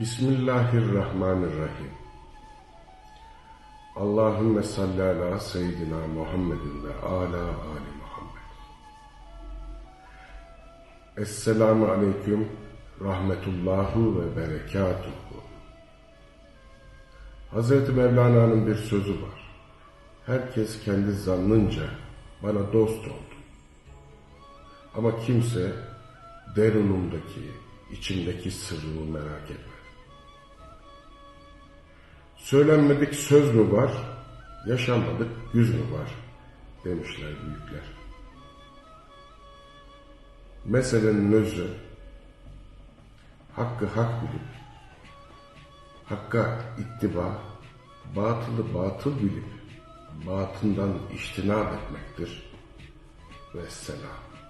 Bismillahirrahmanirrahim. Allahümme salli ala seyyidina Muhammedin ve ala ali Muhammed. Esselamu aleyküm rahmetullahu ve berekatuhu. Hazreti Mevlana'nın bir sözü var. Herkes kendi zannınca bana dost oldu. Ama kimse derunumdaki, içimdeki sırrımı merak etmedi. Söylenmedik söz mü var, yaşanmadık yüz mü var demişler büyükler. Meselenin özü, hakkı hak bilip, hakka ittiba, batılı batıl bilip, batından iştinab etmektir. Vesselam.